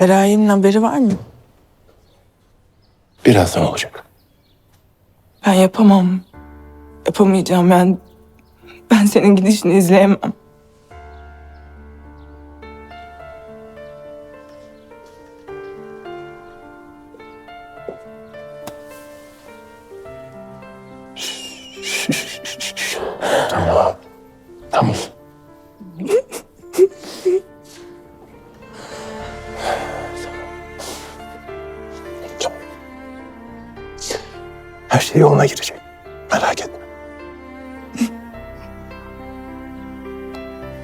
Feraye'nin haberi var mı? Birazdan olacak. Ben yapamam. Yapamayacağım ben. Ben senin gidişini izleyemem.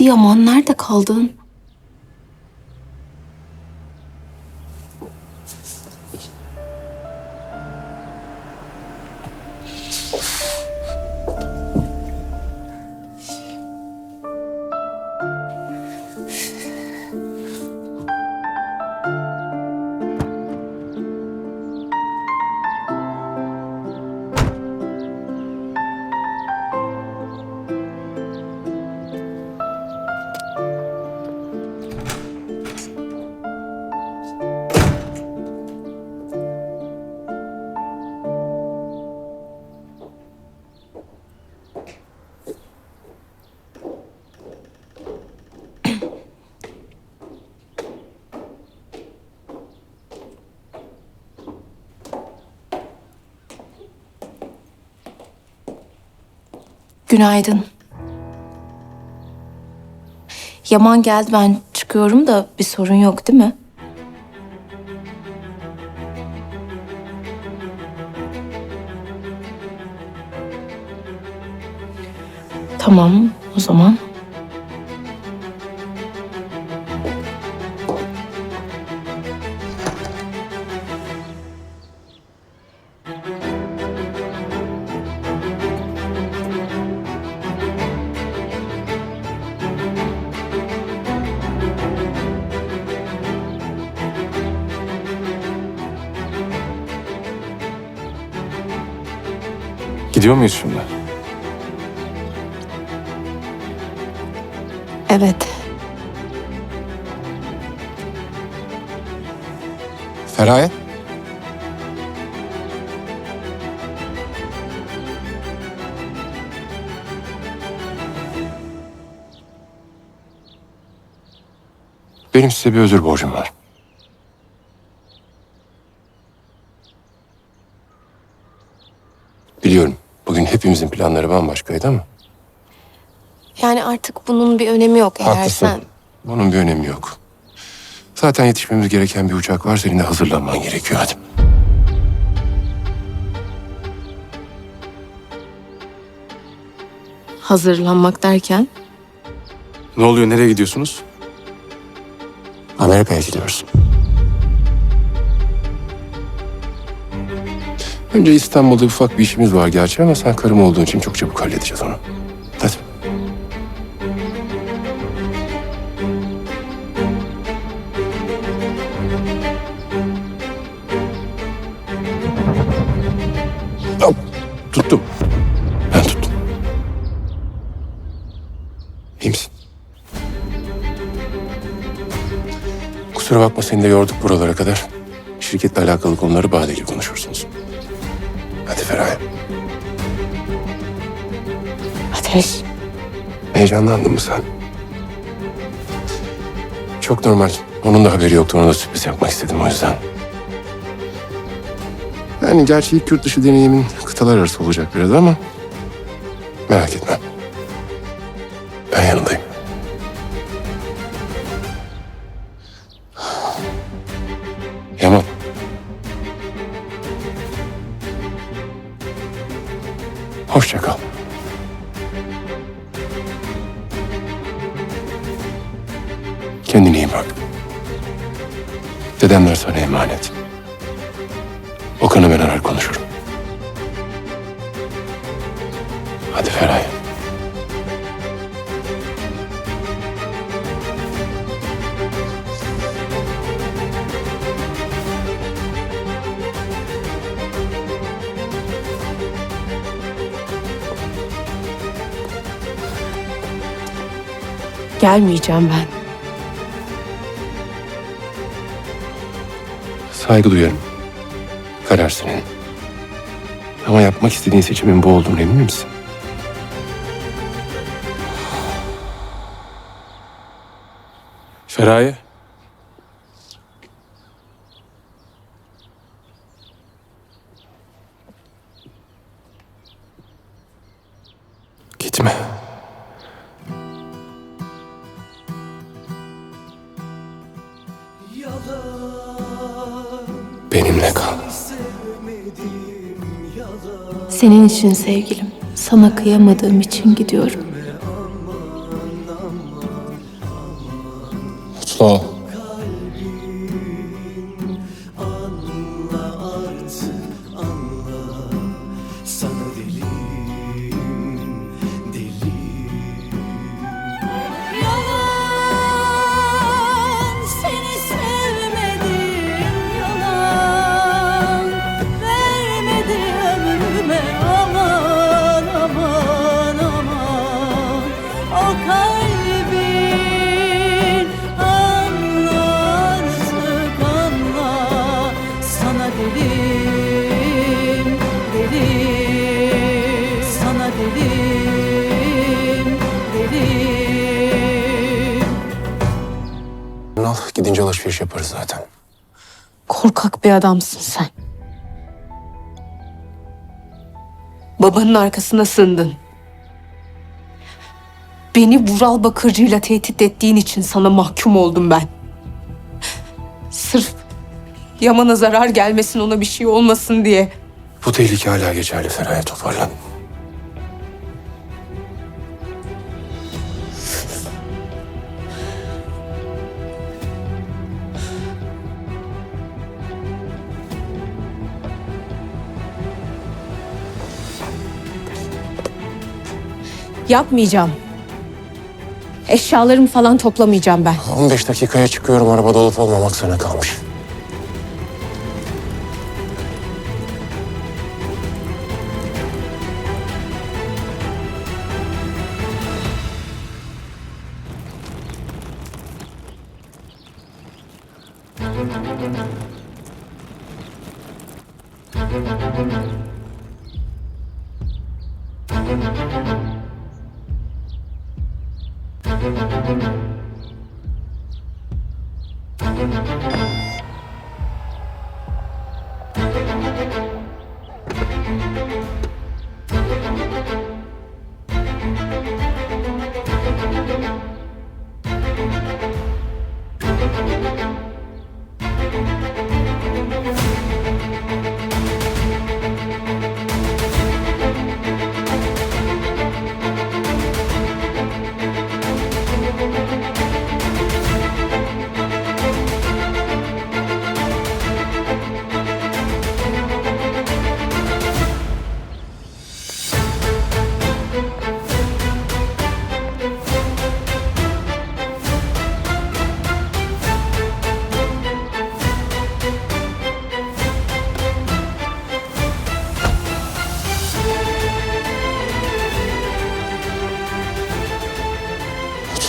Hadi Yaman nerede kaldın? Günaydın. Yaman geldi ben çıkıyorum da bir sorun yok değil mi? Tamam o zaman. Gidiyor muyuz şimdi? Evet. Feraye? Benim size bir özür borcum var. Bugün hepimizin planları bambaşkaydı ama Yani artık bunun bir önemi yok eğer haklısın. sen... Bunun bir önemi yok. Zaten yetişmemiz gereken bir uçak var. Senin de hazırlanman gerekiyor. Hadi. Hazırlanmak derken? Ne oluyor? Nereye gidiyorsunuz? Amerika'ya gidiyoruz. Önce İstanbul'da ufak bir işimiz var gerçi ama sen karım olduğun için çok çabuk halledeceğiz onu. Hadi. Hop, tuttum. Ben tuttum. İyi misin? Kusura bakma seni de yorduk buralara kadar. Şirketle alakalı konuları Bade'yle konuşursunuz. Ateş. Heyecanlandın mı sen? Çok normal. Onun da haberi yoktu. Ona da sürpriz yapmak istedim o yüzden. Yani gerçi ilk yurt dışı deneyimin kıtalar arası olacak biraz ama... Merak etme. Kendine iyi bak. Dedemler sana emanet. Okan'ı ben arar konuşurum. Hadi Feraye. Gelmeyeceğim ben. Saygı duyarım. Karar senin. Ama yapmak istediğin seçimin bu olduğunu emin misin? Feraye. Senin için sevgilim. Sana kıyamadığım için gidiyorum. Mutlu ol. Sana delim delim Al gidince alışveriş yaparız zaten. Korkak bir adamsın sen. Babanın arkasına sığındın. Beni Vural Bakırcı'yla tehdit ettiğin için sana mahkum oldum ben. Sırf Yaman'a zarar gelmesin ona bir şey olmasın diye. Bu tehlike hala geçerli Feraye toparlan. Yapmayacağım. Eşyalarımı falan toplamayacağım ben. 15 dakikaya çıkıyorum arabada olup olmamak sana kalmış. Thank you. Thank you.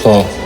好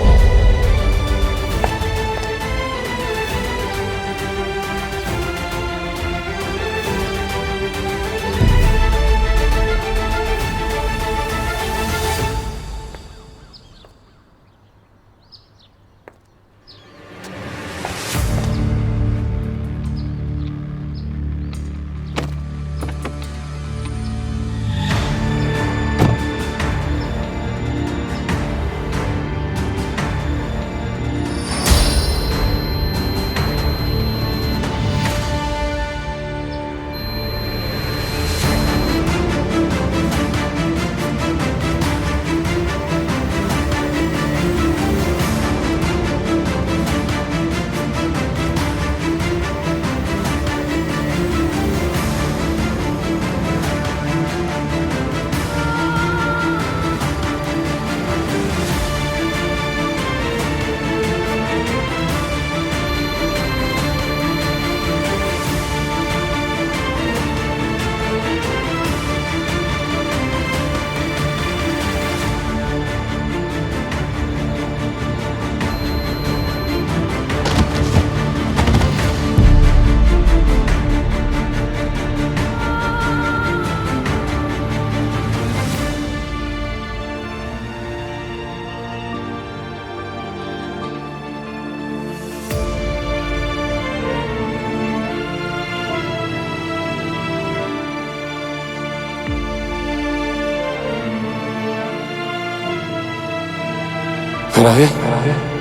Feraye. Feraye.